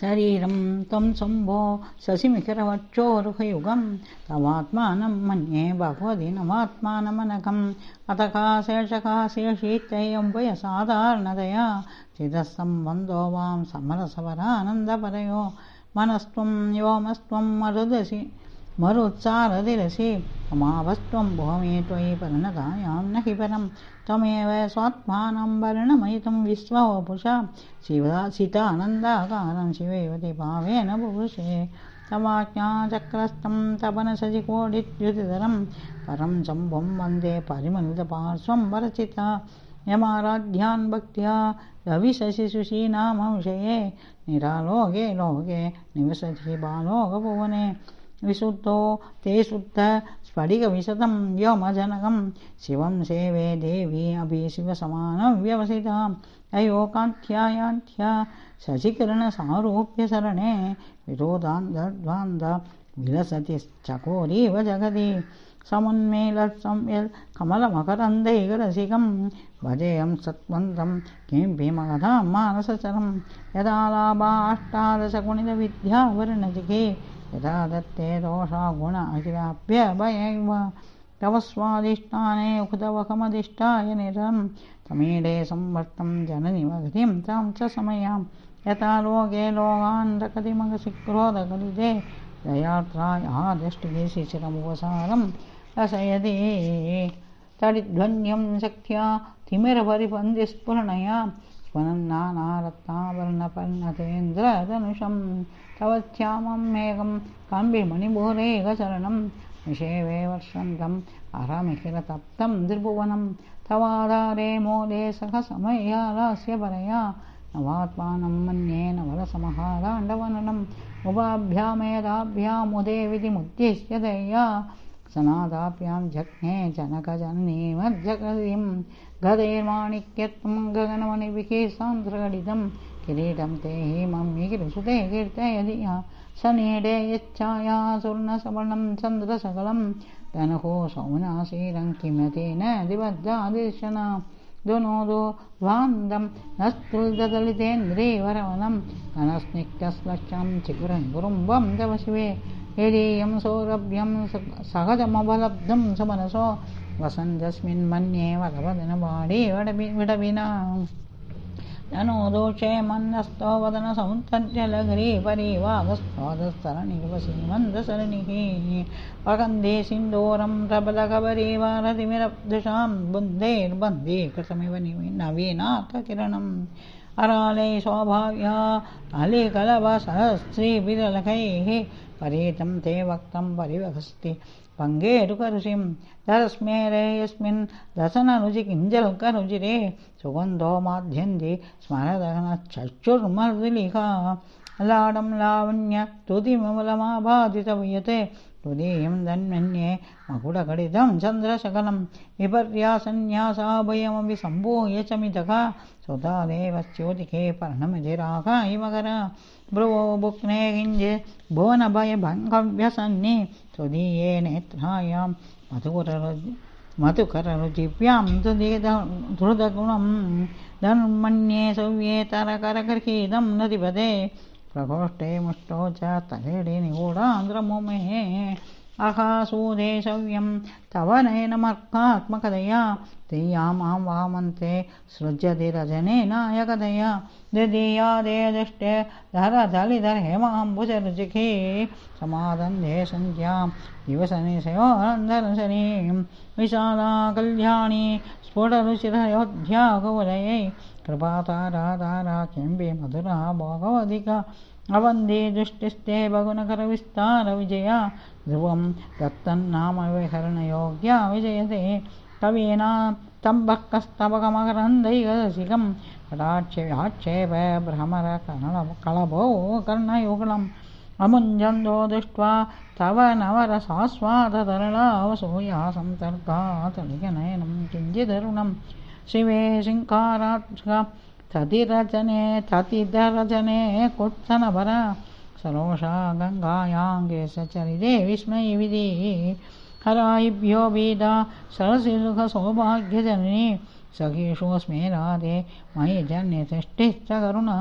शरीरं त्वं शम्भो शशिमिखिरवक्षोरुखयुगं तवात्मानं मन्ये भगवदिनमात्मानमनघम् अथ का शेषका शेषीत्ययं वयसाधारणतया चिदस्सम्बन्धो वां समरसवरानन्दपरयो मनस्त्वं व्योमस्त्वं मरुदसि मरुत्सारदिरसि अमावस्त्वं भूमि त्वयि परिणतायां न हि परं त्वमेव स्वात्मानं वर्णमयितं विश्ववपुषा शिवासितानन्दाकारं शिवैवति भावेन बुभुषे। तवाज्ञाचक्रस्तं तपनसजिकोटिद्युतिधरं परं शम्भुं वन्दे परिमलितपार्श्वं वरचिता। यमाराध्यान् भक्त्या रविशशिशुशीनामंशये निरालोके लोके निवसति बालोकभुवने विशुद्धो ते शुद्ध स्फटिकविशतं व्योमजनकं शिवं सेवे देवी अपि शिवसमानं व्यवसिता अयोकान्त्यायान्त्या शशिकिरणसारूप्यशरणे विरोधान्धद्वान्ध विलसतिश्चकोरीव जगति। समुन्मेलत्संयल् कमलमकरन्दैकरसिकं भजेयं सत्वन्तं किं मगधां मानसचरं यदा लाभाष्टादशगुणितविद्यावर्णजिके यदा दत्ते दोषा गुण अखिलाभ्यभयैव तव स्वादिष्टाने उक्तवकमधिष्ठाय निरं तमीडे संवर्तं जननि मगतिं तां च समयां यथा लोके लोकान् रकतिमगसि क्रोधकलिते दयात्रायादष्टिके शिशिरमुपसारं रसयति। तडिध्वन्यं शक्त्या तिमिरपरिपन्दिस्फुरणया स्फुरन्नानारत्नावर्णपर्णतेन्द्रधनुषं तवत्याममेकं काम्बिमणिभूरेकचरणं निषेवे वर्षन्तम् अहमिखिलतप्तं त्रिभुवनं तवाधारे मोदे सखसमयालास्य परया नवात्मानं मन्ये नवरसमहादाण्डवननम् उपाभ्यामेधाभ्यामुदे विधिमुद्दिश्य दया सनादाभ्यां जज्ञे जनकजननीमज्जगतिं गदैर्माणिक्यत्वं गगनमणिभिः सान्द्रगडितं किरीटं ते हेमं गिरिसुते कीर्तयधिया सनीडे यच्छाया सुर्णसवर्णं चन्द्रसकलं धनुः सौनाशीलं किमतेन दिवद्दादिशना दुनोदो ध्वान्दं नस्तुल्दलितेन्द्रियवरवनं घनस्निग्धस्लक्षं चिकुरं गुरुम्बं तव शिवे। यदीयं सौरभ्यं सहजमवलब्धं सुमनसो। वसन्तस्मिन् मन्ये वरवदनवाडी विडविना तनो दोषे मन्दस्तो वदनसौन्तर्यलहरी परिवागस्त्वादस्तरणिवसीमन्दसरणिः वगन्धे सिन्दूरं प्रबलकबरीवारतिमिरब्धुषां बुन्धेर्बन्धे कृतमिव नवीनाथकिरणम्। अराले स्वभाव्या अलिकलवसहस्रीविरलकैः परीतं ते वक्तं परिवहस्ति पङ्गेरुकरुषिं धरस्मेरे यस्मिन् दशनरुचि किञ्जल्करुचिरे सुगन्धो माध्यन्ति स्मरदगनश्चुर्मर्दिलिका लाडं लावण्य तुतिमलमाबाधितवियते तुदीयं धन्मन्ये मकुटकडितं चन्द्रशकलं विपर्यासन्न्यासाभयमपि सम्भूय च मितका सुता देवस्योतिके पर्णमधिराका इमकर भ्रुवो बुक्ने किञ्चित् भुवनभयभङ्गव्यसन्नि त्वदीये नेत्रायां मधुकररुचि मधुकररुचिभ्यां धृतगुणं धर्मण्ये सव्येतरकरगृहीतं नदिपदे प्रकोष्ठे प्रघोष्ठे मुष्टोच तलेडे निगूढान्ध्रमुमेः अहा सुदेशव्यं तव नयनमर्कात्मकदया तेया माँ वामन्ते। सृज्यति रजनीनायकतया द्वितीया दे दृष्टे धरधलिधरहेमाम्बुजरुचिखी समादन्धे सन्ध्यां दिवसनिशयोरन्धरसनीं विशाला कल्याणी स्फुटरुचिरयोध्या कौलयै कृपातारा किम्बे मधुरा भोगवधिका अवन्धे दृष्टिस्ते भगुनकरविस्तारविजया ध्रुवं दत्तन्नामविहरणयोग्या विजयते कवीना तम्बकस्तबकमकरन्दैकरसिकं कटाक्षेव्याक्षेप भ्रमरकर्णकलभो कर्णयुगलम् अमुञ्जन्तो दृष्ट्वा तव नवरसास्वादतरलावसूयासं तर्कातलिकनयनं किञ्चिदरुणं शिवे शिङ्कारात्मक ततिरचने ततिदरचने कुत्सनभर सरोषा गङ्गायाङ्गे सचरिते विस्मयविधि हरायिभ्यो वेदा सरसिलुखसौभाग्यजननी सखीषु स्मेरादे मयि जन्यसृष्टिश्च करुणा